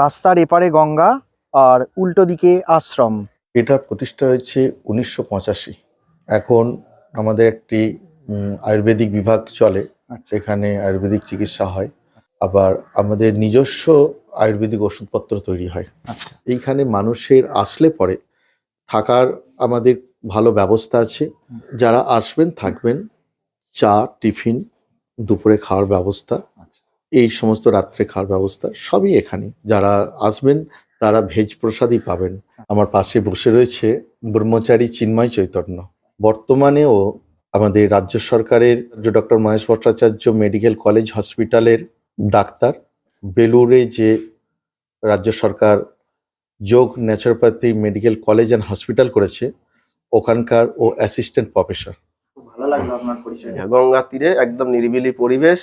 রাস্তার এপারে গঙ্গা আর উল্টো দিকে আশ্রম। এটা প্রতিষ্ঠা হয়েছে উনিশশো পঁচাশি। এখন আমাদের একটি আয়ুর্বেদিক বিভাগ চলে আচ্ছা। সেখানে আয়ুর্বেদিক চিকিৎসা হয়। আবার আমাদের নিজস্ব আয়ুর্বেদিক ওষুধপত্র তৈরি হয়। আচ্ছা। এইখানে মানুষের আসলে পরে থাকার আমাদের ভালো ব্যবস্থা আছে। যারা আসবেন থাকবেন চা টিফিন দুপুরে খাওয়ার ব্যবস্থা। এই সমস্ত রাত্রে খাওয়ার ব্যবস্থা সবই এখানে। যারা আসবেন, তারা ভেজ প্রসাদই পাবেন। আমার পাশে বসে রয়েছে ব্রহ্মচারী চিন্ময় চৈতন্য। বর্তমানেও আমাদের রাজ্য সরকারের doctor Mahesh Bhattacharya medical college হসপিটালের ডাক্তার। বেলুড়ে যে রাজ্য সরকার যোগ naturopathy medical college and hospital করেছে, ওখানকার ও অ্যাসিস্ট্যান্ট প্রফেসর ভালো লাগল আপনার পরিচয়। গঙ্গা তীরে একদম নিরিবিলি পরিবেশ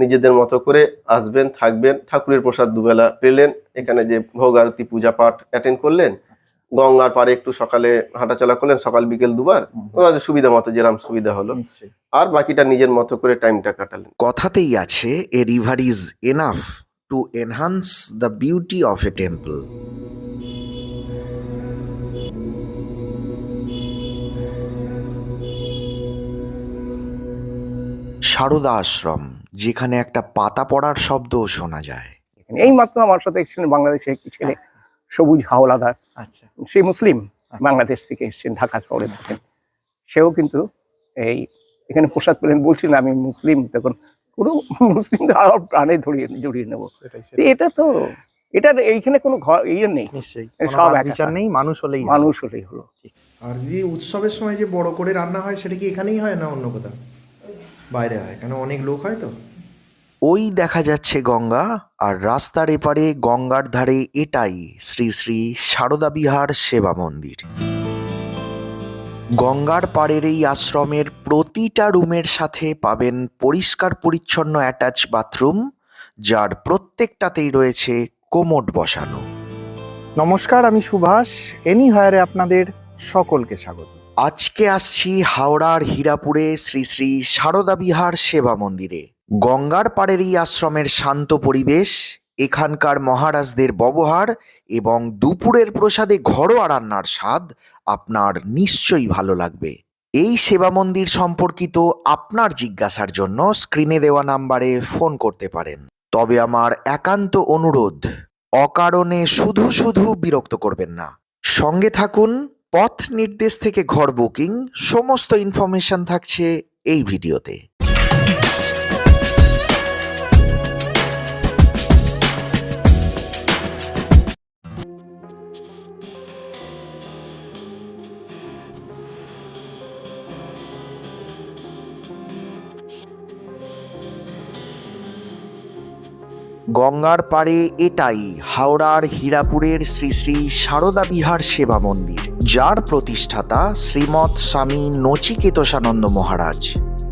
নিজেদের মতো করে আসবেন থাকবেন ঠাকুরের প্রসাদ দুবেলা পেলেন এখানে যে ভোগ আরতি পূজা পাঠ অ্যাটেন্ড করলেন গঙ্গার পারে একটু সকালে হাঁটাচলা করলেন সকাল বিকেল দুবার ওনাদের সুবিধা মতো যেরাম সুবিধা হলো। আর বাকিটা নিজের মতো করে টাইমটা কাটালেন। কথাতেই আছে a river is enough to enhance the beauty of a temple Sarada Ashram যেখানে একটা পাতা পড়ার শব্দও শোনা যায়। এই মাত্র আমার সাথে এসেছেন বাংলাদেশে একটি ছেলে সবুজ হাওলাদার। আচ্ছা। সে মুসলিম আচ্ছা। বাংলাদেশ থেকে এসেছেন ঢাকা শহরে থাকেন। সেও কিন্তু এই এখানে প্রসাদ পেলেন বলছি না আমি মুসলিম। তখন পুরো মুসলিম আরও প্রাণে ধরিয়ে জড়িয়ে নেব। এটা তো এটা এইখানে কোনো ঘর ইয়ে নেই। নিশ্চয়ই। সব। বিচার নেই মানুষ হলেই মানুষ হলেই হলো। আর যে উৎসবের সময় যে বড় করে রান্না হয় সেটা কি এখানেই হয় না অন্য কোথাও? বাইরে হয় কেন অনেক লোক হয় তো? ওই দেখা যাচ্ছে গঙ্গা আর রাস্তার এপারে গঙ্গার ধারে এটাই শ্রী শ্রী সারদা বিহার সেবা মন্দির। গঙ্গার পাড়ের এই আশ্রমের প্রতিটা রুমের সাথে পাবেন পরিষ্কার পরিচ্ছন্ন অ্যাটাচ বাথরুম যার প্রত্যেকটাতেই রয়েছে কোমোড বসানো। নমস্কার আমি সুভাষ। এনি হায়ারে আপনাদের সকলকে স্বাগত। আজকে আসছি হাওড়ার হীরাপুরে শ্রী শ্রী সারদা বিহার সেবা মন্দিরে। গঙ্গার পাড়ের এই আশ্রমের শান্ত পরিবেশ, এখানকার মহারাজদের ব্যবহার এবং দুপুরের প্রসাদে ঘরোয়া রান্নার স্বাদ আপনার নিশ্চয়ই ভালো লাগবে। এই সেবা মন্দির সম্পর্কিত আপনার জিজ্ঞাসার জন্য স্ক্রিনে দেওয়া নাম্বারে ফোন করতে পারেন। তবে আমার একান্ত অনুরোধ, অকারণে শুধু শুধু বিরক্ত করবেন না। সঙ্গে থাকুন পথ নির্দেশ থেকে ঘর বুকিং সমস্ত ইনফরমেশন থাকছে এই ভিডিওতে। গঙ্গার পাড়ে এটাই হাওড়ার হীরাপুরের শ্রী শ্রী সারদা বিহার সেবা মন্দির, যার প্রতিষ্ঠাতা শ্রীমৎ স্বামী নচিকেতসানন্দ মহারাজ।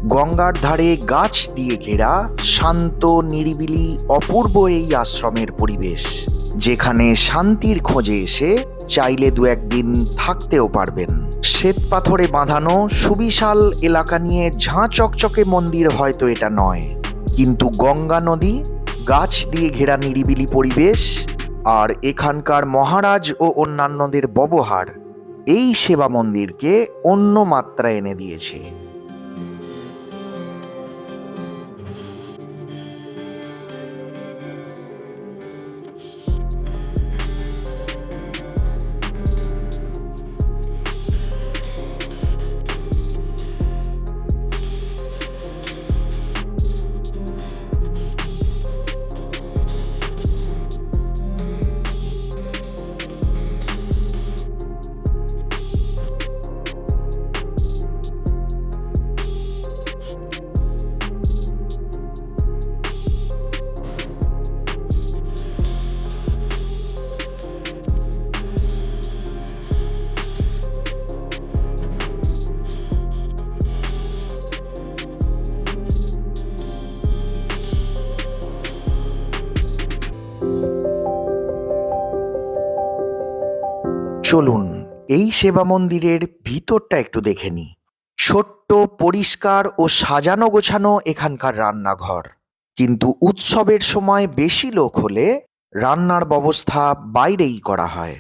গঙ্গার ধারে গাছ দিয়ে ঘেরা, শান্ত, নিরিবিলি, অপূর্ব এই আশ্রমের পরিবেশ। যেখানে শান্তির খোঁজে এসে চাইলে দু একদিন থাকতেও পারবেন। শ্বেত পাথরে বাঁধানো, সুবিশাল এলাকা নিয়ে ঝাঁ চকচকে মন্দির হয়তো এটা নয়। কিন্তু গঙ্গা নদী গাছ দিয়ে ঘেরা নিরিবিলি পরিবেশ আর এখানকার মহারাজ ও অন্যান্যদের ব্যবহার, এই সেবা মন্দিরকে অন্য মাত্রা এনে দিয়েছে। চলুন এই সেবা মন্দিরের ভিতরটা একটু দেখে নি ছোট্ট পরিষ্কার ও সাজানো গোছানো এখানকার রান্নাঘর। কিন্তু উৎসবের সময় বেশি লোক হলে রান্নার ব্যবস্থা বাইরেই করা হয়।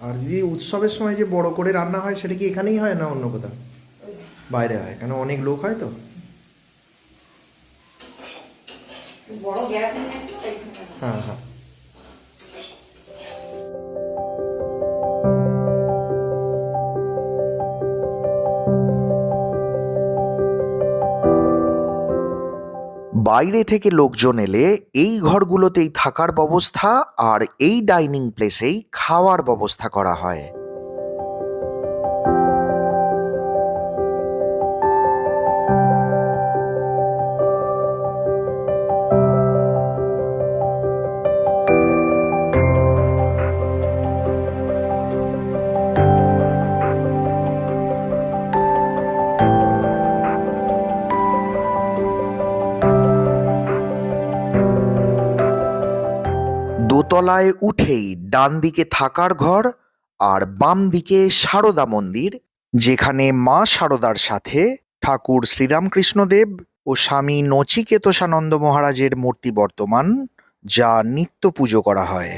আর দিদি উৎসবের সময় যে বড় করে রান্না হয় সেটা কি এখানেই হয় না অন্য কোথাও? বাইরে হয় কেন অনেক লোক হয় তো? হ্যাঁ হ্যাঁ। বাইরে থেকে লোকজন এলে এই ঘরগুলোতেই থাকার ব্যবস্থা আর এই ডাইনিং প্লেসেই খাওয়ার ব্যবস্থা করা হয়। দোতলায় উঠেই ডান দিকে থাকার ঘর আর বাম দিকে সারদা মন্দির, যেখানে মা সারদার সাথে ঠাকুর শ্রীরামকৃষ্ণদেব ও স্বামী নচিকেতসানন্দ মহারাজের মূর্তি বর্তমান, যা নিত্য পুজো করা হয়।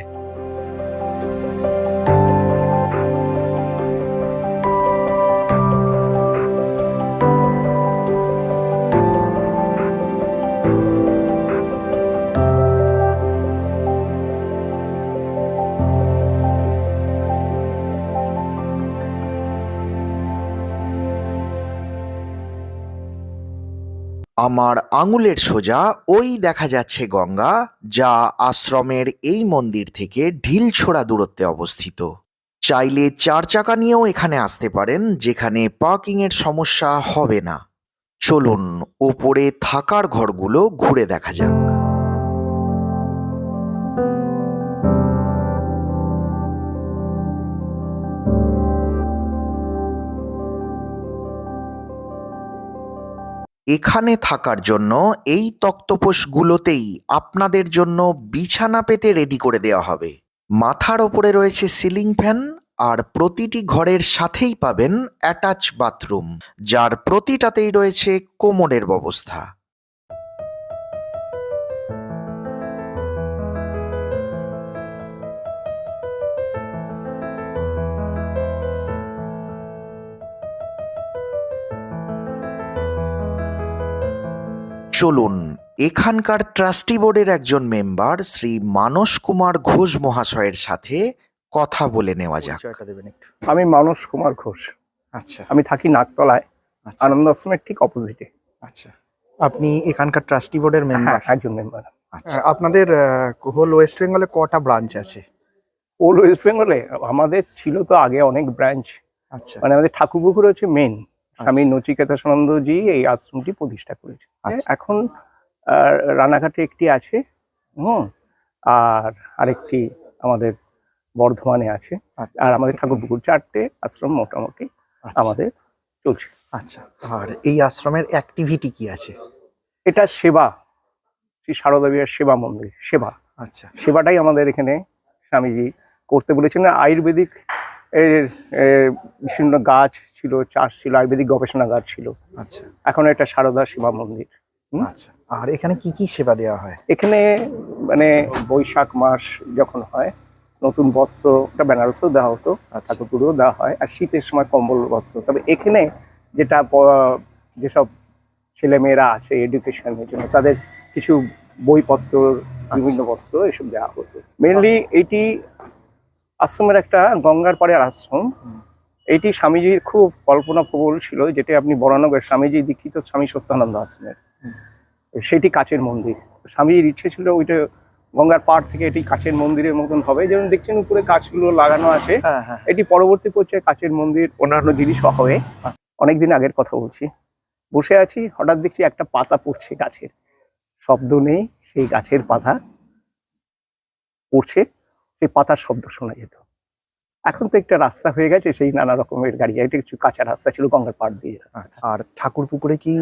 আমার আঙুলের সোজা ওই দেখা যাচ্ছে গঙ্গা, যা আশ্রমের এই মন্দির থেকে ঢিল ছোড়া দূরত্বে অবস্থিত। চাইলে চার চাকা নিয়েও এখানে আসতে পারেন, যেখানে পার্কিংয়ের সমস্যা হবে না। চলুন, ওপরে থাকার ঘরগুলো ঘুরে দেখা যাক। এখানে থাকার জন্য এই তক্তপোষগুলোতেই আপনাদের জন্য বিছানা পেতে রেডি করে দেওয়া হবে। মাথার ওপরে রয়েছে সিলিং ফ্যান আর প্রতিটি ঘরের সাথেই পাবেন অ্যাটাচ বাথরুম যার প্রতিটাতেই রয়েছে কোমরের ব্যবস্থা। চলুন এখানকার ট্রাস্টি বোর্ডের একজন মেম্বার শ্রী মানস কুমার ঘোষ মহাশয়ের সাথে কথা বলে নেওয়া যাক। আমি মানস কুমার ঘোষ। আচ্ছা। আমি থাকি নাকতলায় আচ্ছা। আনন্দ আশ্রমের ঠিক অপোজিটে আচ্ছা। আপনি এখানকার ট্রাস্টি বোর্ডের হ্যাঁ মেম্বার? একজন মেম্বার। আচ্ছা। আপনাদের হোল ওয়েস্ট বেঙ্গলে কটা ব্রাঞ্চ আছে? ওল ওয়েস্ট বেঙ্গলে আমাদের ছিল তো আগে অনেক ব্রাঞ্চ আচ্ছা। মানে আমাদের ঠাকুরপুকুর হচ্ছে মেন স্বামী আচ্ছা। নচিকেতানন্দজি এই আশ্রমটি প্রতিষ্ঠা করেছে আচ্ছা। এখন রানাঘাটে একটি আছে হুম আর আরেকটি আমাদের বর্ধমানে আছে আচ্ছা। আর আমাদের ঠাকুরপুকুর চারটে আশ্রম মোটামুটি আমাদের চলছে। আচ্ছা আর এই আশ্রমের অ্যাক্টিভিটি কি আছে? এটা সেবা শ্রী সারদা বিহার সেবা মন্দির সেবা। আচ্ছা। সেবাটাই আমাদের এখানে স্বামীজি করতে বলেছেন। আয়ুর্বেদিক এর বিভিন্ন গাছ ছিল চাষ ছিল আয়ুর্বেদিক গবেষণা গাছ ছিল। আচ্ছা। এখন এটা সারদা শিবা মন্দির। আচ্ছা। আর এখানে কি কি সেবা দেওয়া হয়? এখানে মানে বৈশাখ মাস যখন হয় নতুন বস্ত্র বেনারসও দেওয়া হতো আচ্ছা। ঠাকুরপুরেও দেওয়া হয় আর শীতের সময় কম্বল বস্ত্র। তবে এখানে যেটা যেসব ছেলেমেয়েরা আছে এডুকেশনের জন্য তাদের কিছু বইপত্র বিভিন্ন বস্ত্র এসব দেওয়া হতো। মেনলি এটি আশ্রমের একটা গঙ্গার পাড়ের আশ্রম। এটি স্বামীজির খুব কল্পনা প্রবল ছিল যেটা আপনি বরানগর স্বামীজি দীক্ষিত স্বামী সত্যানন্দ আশ্রমের। সেটি কাচের মন্দির। স্বামীজির ইচ্ছে ছিল ওইটা গঙ্গার পাড় থেকে এটি কাচের মন্দিরের মতন হবে। যেমন দেখছেন উপরে কাচগুলো লাগানো আছে। হ্যাঁ হ্যাঁ এটি পরবর্তী পর্যায়ে কাচের মন্দির অন্যান্য জিনিস হবে। অনেকদিন আগের কথা বলছি। বসে আছি হঠাৎ দেখছি একটা পাতা পড়ছে গাছের। শব্দ নেই সেই গাছের পাতা পড়ছে। সেই পাতার শব্দ শোনা যেত। এখন তো একটা রাস্তা হয়ে গেছে সেই নানা রকমের গাড়ি এটা কিছু কাঁচা রাস্তা ছিল গঙ্গার পাড় দিয়ে আচ্ছা। আর ঠাকুর পুকুরে কি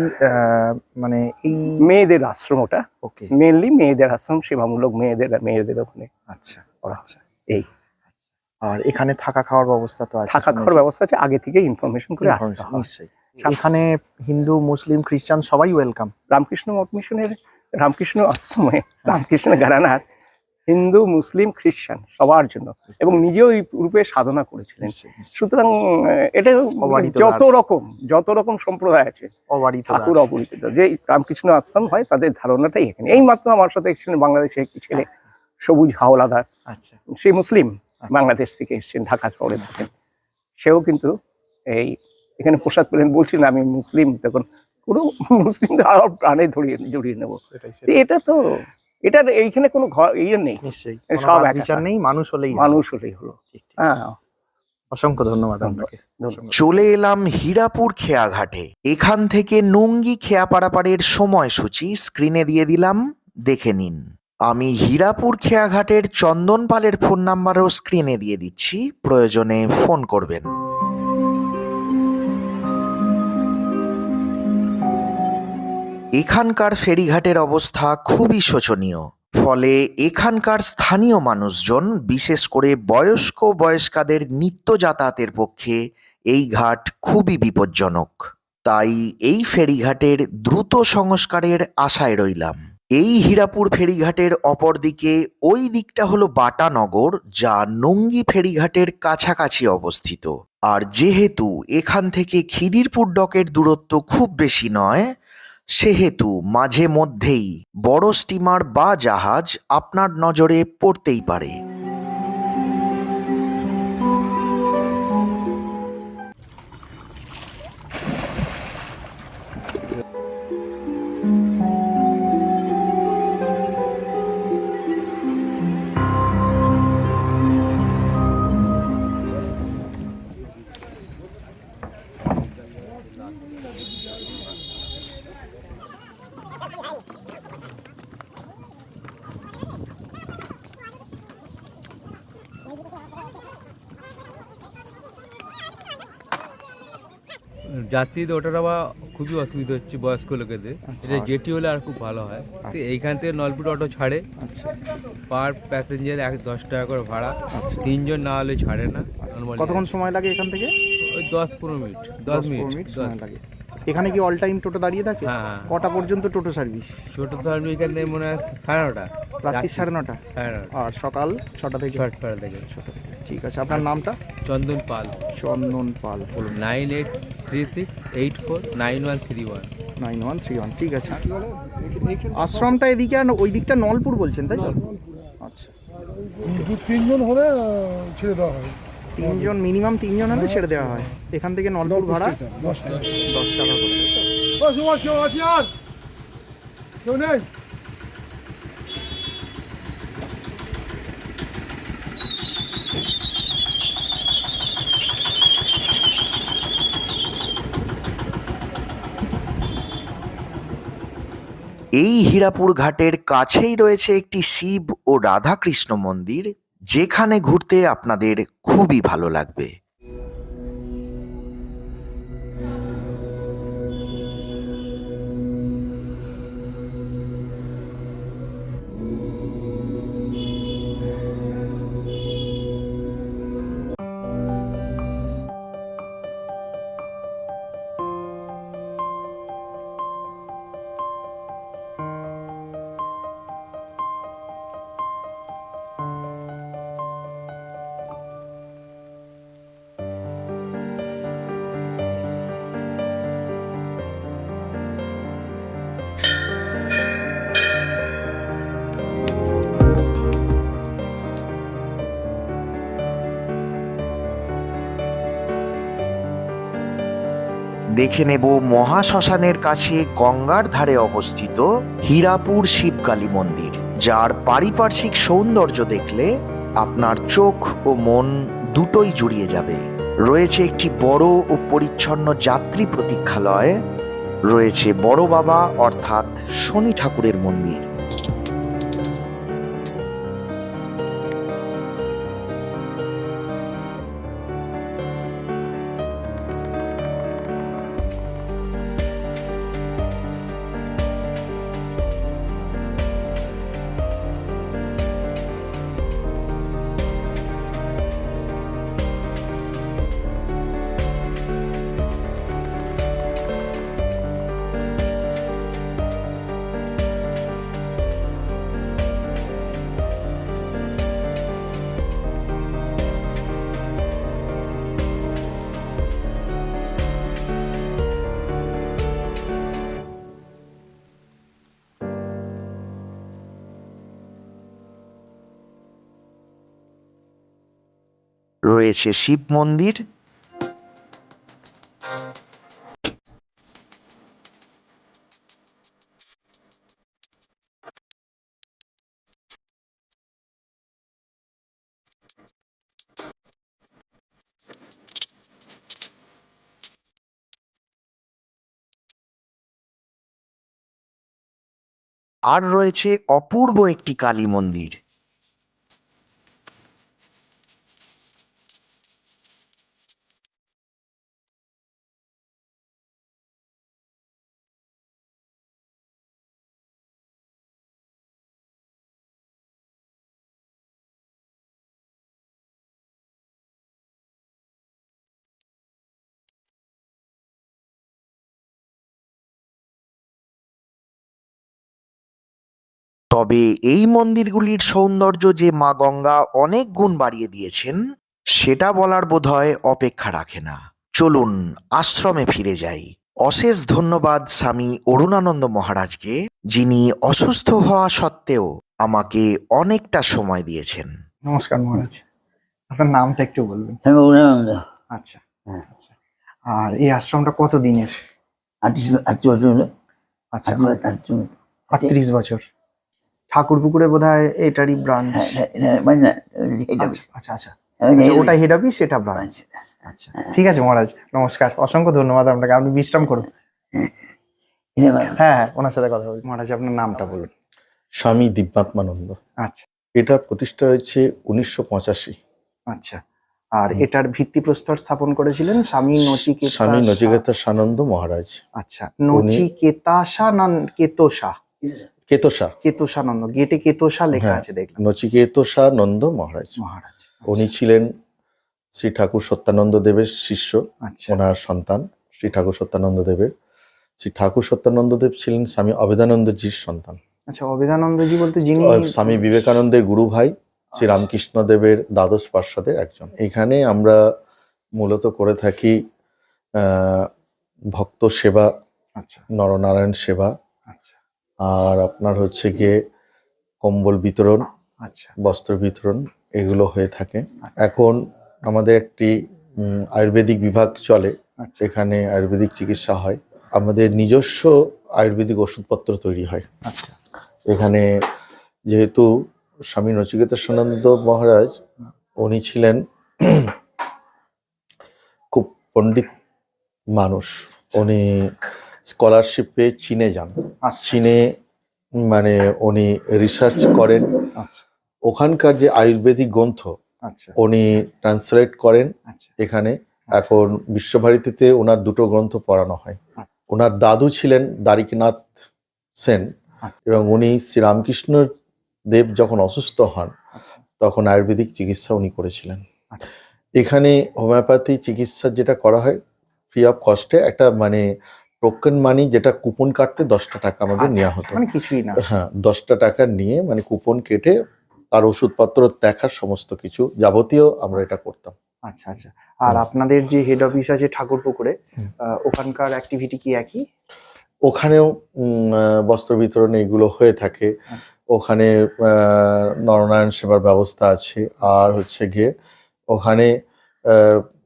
মানে এই মেয়েদের আশ্রম ওটা। ওকে। মেনলি মেয়েদের আশ্রম সেবামূলক মেয়েদের মেয়েদের ওখানে। আচ্ছা আচ্ছা। এই। আর এখানে থাকা খাওয়ার ব্যবস্থা তো আছে থাকা খাওয়ার ব্যবস্থা আছে আগে থেকে ইনফরমেশন করে আসতে হয় এখানে হিন্দু মুসলিম খ্রিস্টান সবাই ওয়েলকাম রামকৃষ্ণ মঠ মিশনের রামকৃষ্ণ আশ্রমে রামকৃষ্ণ গারানাথ হিন্দু মুসলিম খ্রিস্টান সবার জন্য এবং নিজেও এই রূপে সাধনা করেছিলেন। সুতরাং এটা যত রকম যত রকম সম্প্রদায় আছে ঠাকুর অপরিচিত যে রামকৃষ্ণ আশ্রম হয় তাদের ধারণাটাই এখানে। এই মাত্র আমার সাথে এসেছিলেন বাংলাদেশে একটি ছেলে সবুজ হাওলাদার। আচ্ছা। সে মুসলিম আচ্ছা। বাংলাদেশ থেকে এসেছেন ঢাকা শহরে থাকেন। সেও কিন্তু এই এখানে প্রসাদ পেলেন বলছেন আমি মুসলিম। তখন পুরো মুসলিমদের আরও প্রাণে ধরিয়ে জড়িয়ে নেব। এটা তো এটা এইখানে কোনো ঘর ইয়ে নেই। নিশ্চয়ই সব বিচার নেই মানুষ হলেই মানুষ হলেই হলো। হ্যাঁ। অসংখ্য ধন্যবাদ। আপনাকে। চলে এলাম হীরাপুর খেয়াঘাটে। এখান থেকে নুঙ্গি খেয়া পারাপারের সময়সূচি স্ক্রিনে দিয়ে দিলাম দেখে নিন। আমি হীরাপুর খেয়াঘাটের চন্দন পালের ফোন নাম্বারও স্ক্রিনে দিয়ে দিচ্ছি প্রয়োজনে ফোন করবেন। এখানকার ফেরিঘাটের অবস্থা খুবই শোচনীয়। ফলে এখানকার স্থানীয় মানুষজন, বিশেষ করে বয়স্ক বয়স্কাদের নিত্য যাতায়াতের পক্ষে এই ঘাট খুবই বিপজ্জনক। তাই এই ফেরিঘাটের দ্রুত সংস্কারের আশায় রইলাম। এই হীরাপুর ফেরিঘাটের অপরদিকে ওই দিকটা হলো বাটানগর, যা নঙ্গি ফেরিঘাটের কাছাকাছি অবস্থিত। আর যেহেতু এখান থেকে খিদিরপুর ডকের দূরত্ব খুব বেশি নয় সেহেতু মাঝে মধ্যেই বড় স্টিমার বা জাহাজ আপনার নজরে পড়তেই পারে। যাত্রীদের ওটা আবার খুবই অসুবিধা হচ্ছে বয়স্ক লোকেদের। এটা জেটি হলে আর খুব ভালো হয়। তো এইখান থেকে নলপুর অটো ছাড়ে। আচ্ছা। পার প্যাসেঞ্জার এক দশ টাকা করে ভাড়া। আচ্ছা। তিনজন না হলে ছাড়ে না। কতক্ষণ সময় লাগে এখান থেকে? ওই দশ পনেরো মিনিট। দশ মিনিট। সময় লাগে। এখানে কি অল টাইম টোটো দাঁড়িয়ে থাকে? হ্যাঁ হ্যাঁ। কটা পর্যন্ত টোটো সার্ভিস ছোট তো আমি এখান মনে হয় সাড়ে নটা। রাত্রি সাড়ে নটা? সাড়ে নটা। আর সকাল ছটা থেকে? ছটা ছটা থেকে। ছটা থেকে। ঠিক আছে আপনার নামটা? চন্দন পাল। চন্দন পাল। বলুন nine eight three six eight four nine one three one nine one three one ঠিক আছে। আশ্রমটা এদিকে আর ওই দিকটা নলপুর বলছেন তাই তো? আচ্ছা। দু তিনজন হলে আহ, ছেড়ে দেওয়া হয়। তিনজন মিনিমাম তিনজন হলে ছেড়ে দেওয়া হয়। এখান থেকে নলপুর ভাড়া দশ টাকা। দশ টাকা করে। ও, কেউ আছে আর? কেউ নেই? এই হীরাপুর ঘাটের কাছেই রয়েছে একটি শিব ও রাধাকৃষ্ণ মন্দির। যেখানে ঘুরতে আপনাদের খুবই ভালো লাগবে। দেখে নেব মহাশ্মশানের কাছে গঙ্গার ধারে অবস্থিত হীরাপুর শিবকালী মন্দির, যার পারিপার্শ্বিক সৌন্দর্য দেখলে আপনার চোখ ও মন দুটোই জুড়িয়ে যাবে। রয়েছে একটি বড় ও পরিচ্ছন্ন যাত্রী প্রতীক্ষালয়, রয়েছে বড় বাবা অর্থাৎ শনি ঠাকুরের মন্দির। রয়েছে শিব মন্দির। আর রয়েছে অপূর্ব একটি কালী মন্দির। তবে এই মন্দিরগুলির সৌন্দর্য যে মা গঙ্গা অনেক গুণ বাড়িয়ে দিয়েছেন সেটা বলার বোধহয় অপেক্ষা রাখে না। চলুন আশ্রমে ফিরে যাই। অশেষ ধন্যবাদ স্বামী অরুণানন্দ মহারাজকে যিনি অসুস্থ হওয়া সত্ত্বেও আমাকে অনেকটা সময় দিয়েছেন। নমস্কার মহারাজ। আপনার নামটা একটু বলবেন। অরুণানন্দ। আচ্ছা হ্যাঁ। আচ্ছা। আর এই আশ্রমটা কত দিনের আটত্রিশ আটত্রিশ বছর আচ্ছা। আটত্রিশ বছর। ঠাকুর পুকুরে বোধ হয় এটারই ব্রাঞ্চ হ্যাঁ হ্যাঁ, হ্যাঁ মানে আচ্ছা আচ্ছা আচ্ছা। আচ্ছা, ওটা। হেড অফিস সেটা ব্রাঞ্চ আচ্ছা ঠিক আছে মহারাজ নমস্কার। অসংখ্য ধন্যবাদ আপনাকে আপনি বিশ্রাম করুন। হ্যাঁ হ্যাঁ ওনার সাথে কথা বলুন মহারাজ আপনার নামটা বলুন। স্বামী দিব্যাত্মানন্দ। আচ্ছা। এটা প্রতিষ্ঠা হয়েছে উনিশশো পঁচাশি। আচ্ছা আর এটার ভিত্তিপ্রস্তর স্থাপন করেছিলেন স্বামী নচিকেতা স্বামী নচিকেতা সানন্দ মহারাজ আচ্ছা নচিকেতাশা না কেতোষা কেতসা কেতোষানন্দ গেটে কেতোষা লেখা হ্যাঁ। আছে দেখলাম। নচিকেতসানন্দ মহারাজ। মহারাজ উনি ছিলেন শ্রী ঠাকুর সত্যানন্দ দেবের শিষ্য আচ্ছা। ওনার সন্তান শ্রী ঠাকুর সত্যানন্দ দেবের। শ্রী ঠাকুর সত্যানন্দ দেব ছিলেন স্বামী অবেদানন্দজির সন্তান। আচ্ছা অবেদানন্দজি বলতে যিনি স্বামী বিবেকানন্দের গুরু ভাই শ্রী আচ্ছা। রামকৃষ্ণ দেবের দ্বাদশ পার্ষদের একজন। এখানে আমরা মূলত করে থাকি ভক্ত সেবা আচ্ছা। নরনারায়ণ সেবা আচ্ছা আর আপনার হচ্ছে গিয়ে কম্বল বিতরণ আচ্ছা। বস্ত্র বিতরণ এগুলো হয়ে থাকে। এখন আমাদের একটি আয়ুর্বেদিক বিভাগ চলে আচ্ছা। এখানে আয়ুর্বেদিক চিকিৎসা হয়। আমাদের নিজস্ব আয়ুর্বেদিক ওষুধপত্র তৈরি হয়। আচ্ছা। এখানে যেহেতু স্বামী নচিকেতা সনন্দ মহারাজ উনি ছিলেন খুব পণ্ডিত মানুষ। উনি স্কলারশিপ পেয়ে চীনে যান। আচ্ছা চীনে মানে উনি রিসার্চ করেন। আচ্ছা। ওখানকার যে আয়ুর্বেদিক গ্রন্থ আচ্ছা। উনি ট্রান্সলেট করেন আচ্ছা। এখানে। এখন বিশ্বভারতীতে ওনার দুটো গ্রন্থ পড়ানো হয়। আচ্ছা। ওনার দাদু ছিলেন দ্বারিকনাথ সেন আচ্ছা। এবং উনি শ্রীরামকৃষ্ণ দেব যখন অসুস্থ হন আচ্ছা। তখন আয়ুর্বেদিক চিকিৎসা উনি করেছিলেন। আচ্ছা। এখানে হোমিওপ্যাথি চিকিৎসা যেটা করা হয় ফ্রি অফ কস্টে একটা মানে টোকেন মানি যেটা কুপন কাটতে দশটা টাকা আমাদের আচ্ছা, নেওয়া হতো। মানে কিছুই না। হ্যাঁ দশটা টাকা নিয়ে মানে কুপন কেটে তার ওষুধপত্র দেখার সমস্ত কিছু যাবতীয় আমরা এটা করতাম। আচ্ছা আচ্ছা। আর আপনাদের যে হেড অফিস আছে ঠাকুরপুকুরে ওখানকার অ্যাক্টিভিটি কি একই? ওখানেও বস্ত্র বিতরণ এগুলো হয়ে থাকে। আচ্ছা। ওখানে নরনারায়ণ সেবার ব্যবস্থা আছে। আর হচ্ছে গিয়ে ওখানে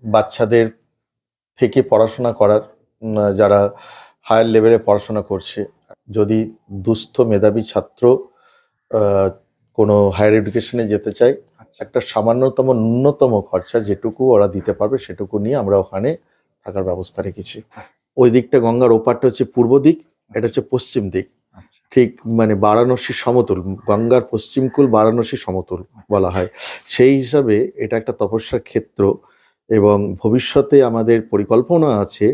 বাচ্চাদের থেকে পড়াশোনা করার যারা হায়ার লেভেলে পড়াশোনা করছে যদি দুস্থ মেধাবী ছাত্র কোনো হায়ার এডুকেশনে যেতে চায় আচ্ছা। একটা সামান্যতম ন্যূনতম খরচা যেটুকু ওরা দিতে পারবে সেটুকু নিয়ে আমরা ওখানে থাকার ব্যবস্থা রেখেছি। ওই দিকটা গঙ্গার ওপারটা হচ্ছে পূর্ব দিক এটা হচ্ছে পশ্চিম দিক। আচ্ছা। ঠিক মানে বারাণসী সমতুল গঙ্গার পশ্চিমকুল বারাণসী সমতুল বলা হয়। সেই হিসাবে এটা একটা তপস্যার ক্ষেত্র এবং ভবিষ্যতে আমাদের পরিকল্পনা আছে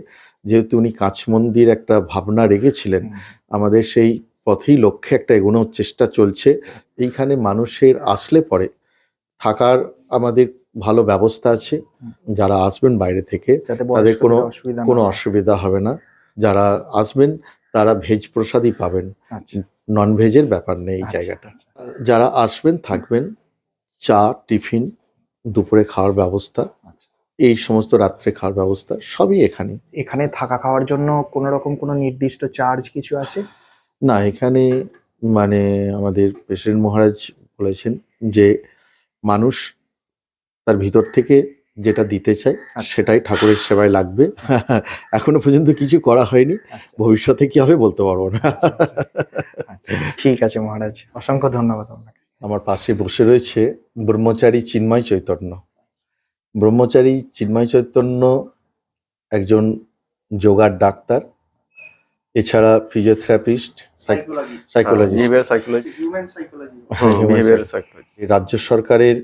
যেহেতু উনি কাঁচমন্দির একটা ভাবনা রেখেছিলেন আমাদের সেই পথেই লক্ষ্যে একটা এগোনোর চেষ্টা চলছে। এইখানে মানুষের আসলে পরে থাকার আমাদের ভালো ব্যবস্থা আছে। যারা আসবেন বাইরে থেকে তাদের কোনো কোনো অসুবিধা হবে না। যারা আসবেন তারা ভেজ প্রসাদই পাবেন। আচ্ছা। নন ভেজের ব্যাপার নেই এই আচ্ছা, জায়গাটা। আচ্ছা। যারা আসবেন থাকবেন চা টিফিন দুপুরে খাওয়ার ব্যবস্থা। আচ্ছা। এই সমস্ত রাত্রে খাওয়ার ব্যবস্থা সবই এখানে। এখানে থাকা খাওয়ার জন্য কোনো রকম কোনো নির্দিষ্ট চার্জ কিছু আছে? না এখানে মানে আমাদের প্রেসিডেন্ট মহারাজ বলেছেন যে মানুষ তার ভিতর থেকে যেটা দিতে চাই আচ্ছা। সেটাই ঠাকুরের সেবায় লাগবে। এখনও পর্যন্ত কিছু করা হয়নি। আচ্ছা। ভবিষ্যতে কি হবে বলতে পারব না। আচ্ছা, ঠিক আছে মহারাজ অসংখ্য ধন্যবাদ আপনাকে। আমার পাশে বসে রয়েছে ব্রহ্মচারী চিন্ময় চৈতন্য। ব্রহ্মচারী চিন্ময় চৈতন্য একজন যোগার ডাক্তার এছাড়া physiotherapist psychologist psychology human psychology behaviour psychology রাজ্য সরকারের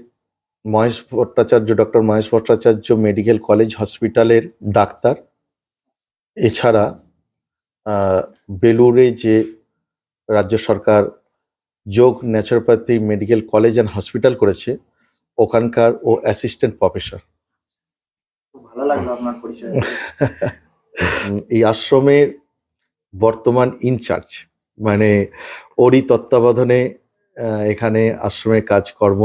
Mahesh Bhattacharya doctor Mahesh Bhattacharya medical college হসপিটালের ডাক্তার। এছাড়া বেলুড়ে যে রাজ্য সরকার যোগ naturopathy medical college and hospital করেছে ওখানকার ও অ্যাসিস্ট্যান্ট প্রফেসর ভালো লাগল আপনার পরিচয়। এই আশ্রমের বর্তমান ইনচার্জ মানে ওরই তত্ত্বাবধানে এখানে আশ্রমের কাজকর্ম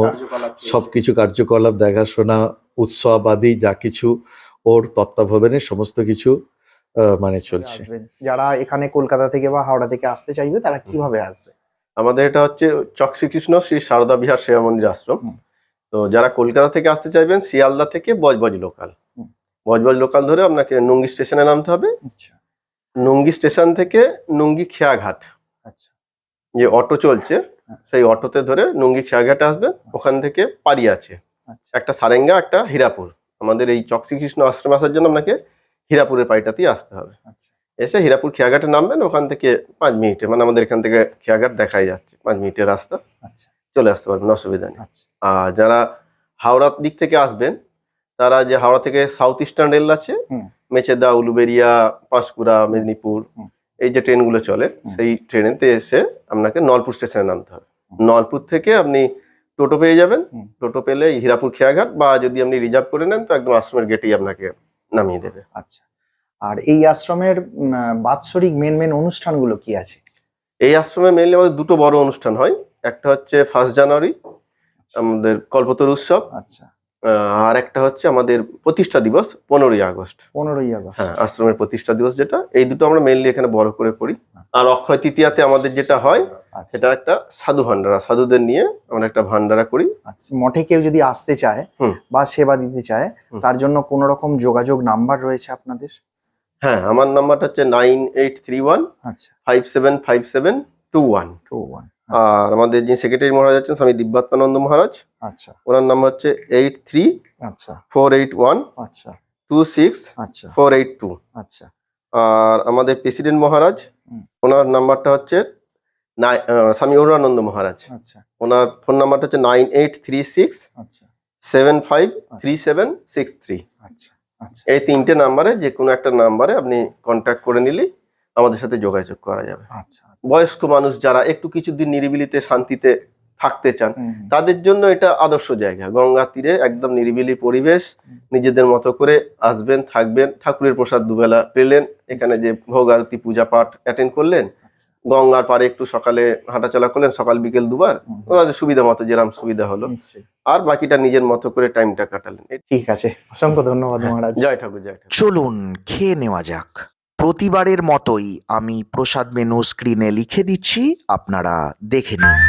সব কিছু কার্যকলাপ দেখাশোনা উৎসব আদি যা কিছু ওর তত্ত্বাবধানে সমস্ত কিছু মানে চলছে। যারা এখানে কলকাতা থেকে বা হাওড়া থেকে আসতে চাইবে তারা কীভাবে আসবে? আমাদের এটা হচ্ছে চক শ্রীকৃষ্ণ শ্রী সারদা বিহার সেবা মন্দির আশ্রম। তো যারা কলকাতা থেকে আসতে চাইবেন শিয়ালদা থেকে বজবজ লোকাল। বজবজ লোকাল ধরে আপনাকে নুঙ্গি স্টেশনে নামতে হবে। আচ্ছা। নুঙ্গি স্টেশন থেকে নুঙ্গি খেয়াঘাট। আচ্ছা। যে অটো চলছে হ্যাঁ। সেই অটোতে ধরে নুঙ্গি খেয়াঘাটে আসবেন। ওখান থেকে পাড়ি আছে। আচ্ছা। একটা সারেঙ্গা একটা হীরাপুর। আমাদের এই চক শ্রীকৃষ্ণ আশ্রমে আসার জন্য আপনাকে হীরাপুরের পাড়িটাতেই আসতে হবে। আচ্ছা। এসে হীরাপুর খেয়াঘাটে নামবেন ওখান থেকে পাঁচ মিনিটে মানে আমাদের এখান থেকে খেয়াঘাট দেখাই যাচ্ছে। পাঁচ মিনিটের রাস্তা। আচ্ছা। চলে আসতে পারবেন অসুবিধা নেই। আচ্ছা। আর যারা হাওড়ার দিক থেকে আসবেন তারা যে হাওড়া থেকে সাউথ ইস্টার্ন রেল আছে মেচেদা উলুবেরিয়া পাঁশকুড়া মেদিনীপুর এই যে ট্রেনগুলো চলে। সেই ট্রেনেতে এসে আপনাকে নলপুর স্টেশনে নামতে হবে। নলপুর থেকে আপনি টোটো পেয়ে যাবেন। টোটো পেলে হীরাপুর খেয়াঘাট বা যদি আপনি রিজার্ভ করে নেন তো একদম আশ্রমের গেটেই আপনাকে নামিয়ে দেবে। আচ্ছা। আর এই আশ্রমের বাৎসরিক মেন মেন অনুষ্ঠানগুলো কি আছে? এই আশ্রমে মেনলি আমাদের দুটো বড় অনুষ্ঠান হয়। একটা হচ্ছে ফার্স্ট জানুয়ারি আমাদের কল্পতরু উৎসব। আচ্ছা। আর একটা হচ্ছে আমাদের প্রতিষ্ঠা দিবস পনেরোই আগস্ট। পনেরোই আগস্ট। হ্যাঁ আশ্রমের প্রতিষ্ঠা দিবস যেটা এই দুটো আমরা মেনলি এখানে বড় করে করি। আর অক্ষয় তৃতীয়াতে আমাদের যেটা হয় আচ্ছা। সেটা একটা সাধু ভান্ডারা সাধুদের নিয়ে আমরা একটা ভান্ডারা করি। আচ্ছা মঠে কেউ যদি আসতে চায়। বা সেবা দিতে চায় তার জন্য কোনো রকম যোগাযোগ নাম্বার রয়েছে আপনাদের? হ্যাঁ আমার নাম্বারটা হচ্ছে নাইন এইট থ্রি ওয়ান আচ্ছা। Five seven five seven two one two one আর আমাদের যিনি সেক্রেটারি মহারাজ আছেন স্বামী দিব্যাত্মানন্দ মহারাজ। আচ্ছা। ওনার নাম্বার হচ্ছে এইট থ্রি আচ্ছা। ফোর এইট ওয়ান আচ্ছা। টু সিক্স আচ্ছা। ফোর এইট টু আচ্ছা। আর আমাদের প্রেসিডেন্ট মহারাজ ওনার নাম্বারটা হচ্ছে স্বামী অরুণানন্দ মহারাজ। আচ্ছা। ওনার ফোন নাম্বারটা হচ্ছে নাইন এইট থ্রি সিক্স আচ্ছা। Seven five three seven six three আচ্ছা আচ্ছা এই তিনটে নাম্বারে যে কোনো একটা নাম্বারে আপনি কন্ট্যাক্ট করে নিলেই আমাদের সাথে যোগাযোগ করা যাবে। আচ্ছা বয়স্ক মানুষ যারা একটু কিছুদিন নিরিবিলিতে শান্তিতে থাকতে চান। তাদের জন্য এটা আদর্শ জায়গা। গঙ্গা তীরে একদম নিরিবিলি পরিবেশ নিজেদের মতো করে আসবেন থাকবেন ঠাকুরের প্রসাদ দুবেলা পেলেন এখানে যে ভোগ আরতি পূজা পাঠ অ্যাটেন্ড করলেন আচ্ছা। গঙ্গার পারে একটু সকালে হাঁটাচলা করলেন সকাল বিকেল দুবার। ওনাদের সুবিধা মতো যেরাম সুবিধা হলো। আর বাকিটা নিজের মতো করে টাইমটা কাটালেন। ঠিক আছে। অসংখ্য ধন্যবাদ মহারাজ। জয় ঠাকুর জয় ঠাকুর। চলুন খেয়ে নেওয়া যাক। প্রতিবারের মতোই আমি প্রসাদ মেনু স্ক্রিনে লিখে দিচ্ছি, আপনারা দেখে নিন।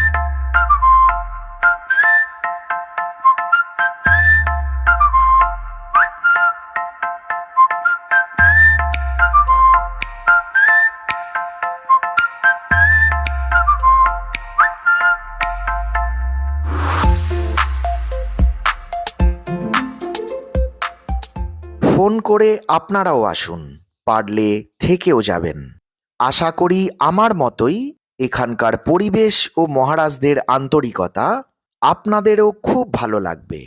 ফোন করে আপনারাও আসুন। পারলে থেকেও যাবেন। আশা করি আমার মতোই এখানকার পরিবেশ ও মহারাজদের আন্তরিকতা আপনাদেরও খুব ভালো লাগবে।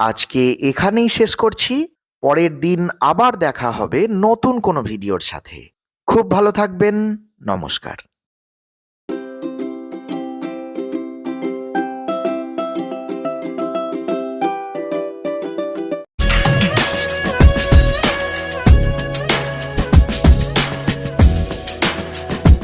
আজকে এখানেই শেষ করছি। পরের দিন আবার দেখা হবে নতুন কোনো ভিডিওর সাথে। খুব ভালো থাকবেন। নমস্কার।